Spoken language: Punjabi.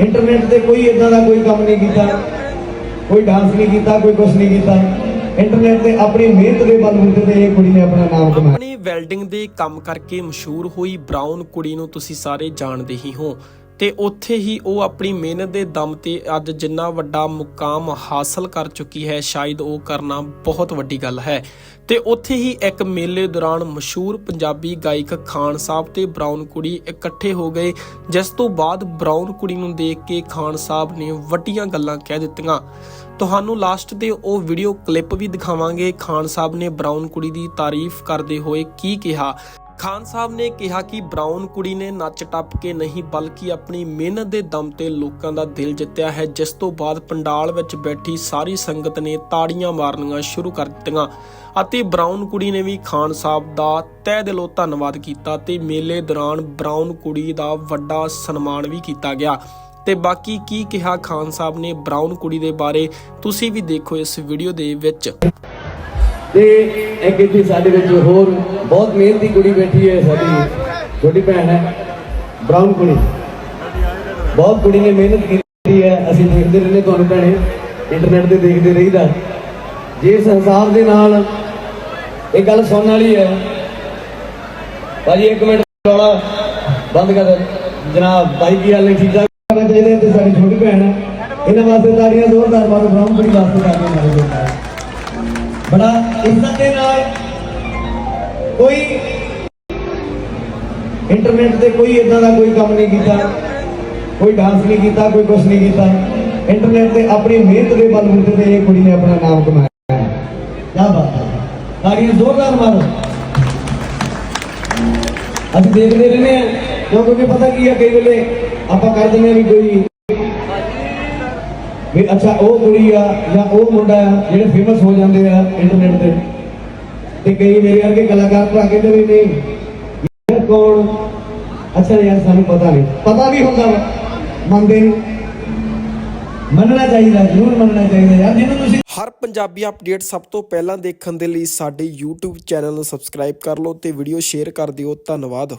ਇੰਟਰਨੈਟ ਤੇ ਕੋਈ ਇਦਾਂ ਦਾ ਕੋਈ ਕੰਮ ਨਹੀਂ ਕੀਤਾ, ਕੋਈ ਡਾਂਸ ਨਹੀਂ ਕੀਤਾ, ਕੋਈ ਕੁਝ ਨਹੀਂ ਕੀਤਾ। ਇੰਟਰਨੈਟ ਤੇ ਆਪਣੀ ਮਿਹਨਤ ਦੇ ਬਲਬੂਤੇ ਤੇ ਇਹ ਕੁੜੀ ਨੇ ਆਪਣਾ ਨਾਮ ਕਮਾਇਆ। ਆਪਣੀ ਵੈਲਡਿੰਗ ਦੇ ਕੰਮ ਕਰਕੇ ਮਸ਼ਹੂਰ ਹੋਈ ਬ੍ਰਾਊਨ ਕੁੜੀ ਨੂੰ ਤੁਸੀਂ ਸਾਰੇ ਜਾਣਦੇ ਹੀ ਹੋ। ਤੇ ਉੱਥੇ ਹੀ ਉਹ ਆਪਣੀ ਮਿਹਨਤ ਦੇ ਦਮ ਤੇ ਅੱਜ ਜਿੰਨਾ ਵੱਡਾ ਮੁਕਾਮ ਹਾਸਲ ਕਰ ਚੁੱਕੀ ਹੈ, ਸ਼ਾਇਦ ਉਹ ਕਰਨਾ ਬਹੁਤ ਵੱਡੀ ਗੱਲ ਹੈ। ਤੇ ਉੱਥੇ ਹੀ ਇੱਕ ਮੇਲੇ ਦੌਰਾਨ ਮਸ਼ਹੂਰ ਪੰਜਾਬੀ ਗਾਇਕ ਖਾਨ ਸਾਹਿਬ ਤੇ ਬ੍ਰਾਊਨ ਕੁੜੀ ਇਕੱਠੇ ਹੋ ਗਏ, ਜਿਸ ਤੋਂ ਬਾਅਦ ਬ੍ਰਾਊਨ ਕੁੜੀ ਨੂੰ ਦੇਖ ਕੇ ਖਾਨ ਸਾਹਿਬ ਨੇ ਵੱਡੀਆਂ ਗੱਲਾਂ ਕਹਿ ਦਿੱਤੀਆਂ। ਤੁਹਾਨੂੰ ਲਾਸਟ ਤੇ ਉਹ ਵੀਡੀਓ ਕਲਿੱਪ ਵੀ ਦਿਖਾਵਾਂਗੇ। ਖਾਨ ਸਾਹਿਬ ਨੇ ਬ੍ਰਾਊਨ ਕੁੜੀ ਦੀ ਤਾਰੀਫ ਕਰਦੇ ਹੋਏ ਕੀ ਕਿਹਾ। ਖਾਨ ਸਾਹਿਬ ਨੇ ਕਿਹਾ ਕਿ ਬ੍ਰਾਊਨ ਕੁੜੀ ਨੇ ਨੱਚ ਟੱਪ ਕੇ ਨਹੀਂ, ਬਲਕਿ ਆਪਣੀ ਮਿਹਨਤ ਦੇ ਦਮ ਤੇ ਲੋਕਾਂ ਦਾ ਦਿਲ ਜਿੱਤਿਆ ਹੈ। ਜਿਸ ਤੋਂ ਬਾਅਦ ਪੰਡਾਲ ਵਿੱਚ ਬੈਠੀ ਸਾਰੀ ਸੰਗਤ ਨੇ ਤਾੜੀਆਂ ਮਾਰਨੀਆਂ ਸ਼ੁਰੂ ਕਰ ਦਿੱਤੀਆਂ ਅਤੇ ਬ੍ਰਾਊਨ ਕੁੜੀ ਨੇ ਵੀ ਖਾਨ ਸਾਹਿਬ ਦਾ ਤਹਿ ਦਿਲੋਂ ਧੰਨਵਾਦ ਕੀਤਾ ਤੇ ਮੇਲੇ ਦੌਰਾਨ ਬ੍ਰਾਊਨ ਕੁੜੀ ਦਾ ਵੱਡਾ ਸਨਮਾਨ ਵੀ ਕੀਤਾ ਗਿਆ। ਤੇ ਬਾਕੀ ਕੀ ਕਿਹਾ ਖਾਨ ਸਾਹਿਬ ਨੇ ਬ੍ਰਾਊਨ ਕੁੜੀ ਦੇ ਬਾਰੇ, ਤੁਸੀਂ ਵੀ ਦੇਖੋ ਇਸ ਵੀਡੀਓ ਦੇ ਵਿੱਚ। ਤੇ ਇੱਕ ਇੱਥੇ ਸਾਡੇ ਵਿੱਚ ਹੋਰ ਬਹੁਤ ਮਿਹਨਤੀ ਕੁੜੀ ਬੈਠੀ ਹੈ ਸਾਡੀ ਛੋਟੀ ਭੈਣ ਹੈ ਬ੍ਰਾਊਨ ਕੁੜੀ। ਬਹੁਤ ਕੁੜੀ ਨੇ ਮਿਹਨਤ ਕੀਤੀ ਹੈ, ਅਸੀਂ ਦੇਖਦੇ ਰਹਿੰਦੇ ਤੁਹਾਨੂੰ ਭੈਣੇ ਇੰਟਰਨੈਟ ਤੇ ਦੇਖਦੇ ਰਹੀਦਾ। ਜਿਸ ਹਿਸਾਬ ਦੇ ਨਾਲ ਇਹ ਗੱਲ ਸੁਣਨ ਵਾਲੀ ਹੈ, ਭਾਜੀ ਇੱਕ ਮਿੰਟ ਰੌਲਾ ਬੰਦ ਕਰ ਜਨਾਬ ਬਾਈ ਕੀ ਹਾਲ ਨੇ, ਠੀਕ ਠਾਕ? ਕਰਨਾ ਚਾਹੀਦਾ ਤੇ ਸਾਡੀ ਛੋਟੀ ਭੈਣ ਹੈ। ਇਹਨਾਂ ਵਾਸਤੇ ਤਾੜੀਆਂ ਜ਼ੋਰਦਾਰ ਮਾਰੋ ਬ੍ਰਾਊਨ ਕੁੜੀ ਵਾਸਤੇ ਤਾੜੀਆਂ ਮਾਰੋ। ਬੜਾ ਇੱਜ਼ਤ ਦੇ ਨਾਲ ਕੋਈ ਇੰਟਰਨੈਟ ਤੇ ਕੋਈ ਇਦਾਂ ਦਾ ਕੋਈ ਕੰਮ ਨਹੀਂ ਕੀਤਾ, ਕੋਈ ਡਾਂਸ ਨਹੀਂ ਕੀਤਾ, ਕੋਈ ਕੁਝ ਨਹੀਂ ਕੀਤਾ। ਇੰਟਰਨੈਟ ਤੇ ਆਪਣੀ ਮਿਹਨਤ ਦੇ ਬਲਬੂਤੇ ਤੇ ਇਹ ਕੁੜੀ ਨੇ ਆਪਣਾ ਨਾਮ ਕਮਾਇਆ। ਹੈ ਕੀ ਬਾਤ ਹੈ। ਤਾੜੀਆਂ ਜ਼ੋਰਦਾਰ ਮਾਰੋ। ਅਸੀਂ ਦੇਖਦੇ ਰਹਿੰਦੇ ਹਾਂ। ਕਿਉਂਕਿ ਪਤਾ ਕੀ ਹੈ ਕਈ ਵੇਲੇ ਆਪਾਂ ਕਰ ਦਿੰਦੇ ਆ ਵੀ ਕੋਈ ਵੀ ਅੱਛਾ, ਉਹ ਕੁੜੀ ਆ ਜਾਂ ਉਹ ਮੁੰਡਾ ਆ, ਜਿਹੜੇ ਫੇਮਸ ਹੋ ਜਾਂਦੇ ਆ ਇੰਟਰਨੈਟ ਤੇ। ਤੇ ਕਈ ਮੇਰੇ ਵਰਗੇ ਕਲਾਕਾਰ ਭਰਾ ਕਹਿੰਦੇ ਵੀ ਨਹੀਂ, ਯਾਰ ਕੌਣ? ਅੱਛਾ ਯਾਰ, ਸਾਨੂੰ ਪਤਾ ਨਹੀਂ। ਪਤਾ ਵੀ ਹੁੰਦਾ ਵਾ, ਮੰਨਦੇ ਨਹੀਂ। ਮੰਨਣਾ ਚਾਹੀਦਾ, ਜ਼ਰੂਰ ਮੰਨਣਾ ਚਾਹੀਦਾ ਯਾਰ, ਜਿਹਨੂੰ ਤੁਸੀਂ ਹਰ ਪੰਜਾਬੀ ਅਪਡੇਟ ਸਭ ਤੋਂ ਪਹਿਲਾਂ ਦੇਖਣ ਦੇ ਲਈ ਸਾਡੇ YouTube ਚੈਨਲ ਨੂੰ ਸਬਸਕ੍ਰਾਈਬ ਕਰ ਲਓ ਤੇ ਵੀਡੀਓ ਸ਼ੇਅਰ ਕਰ ਦਿਓ। ਧੰਨਵਾਦ।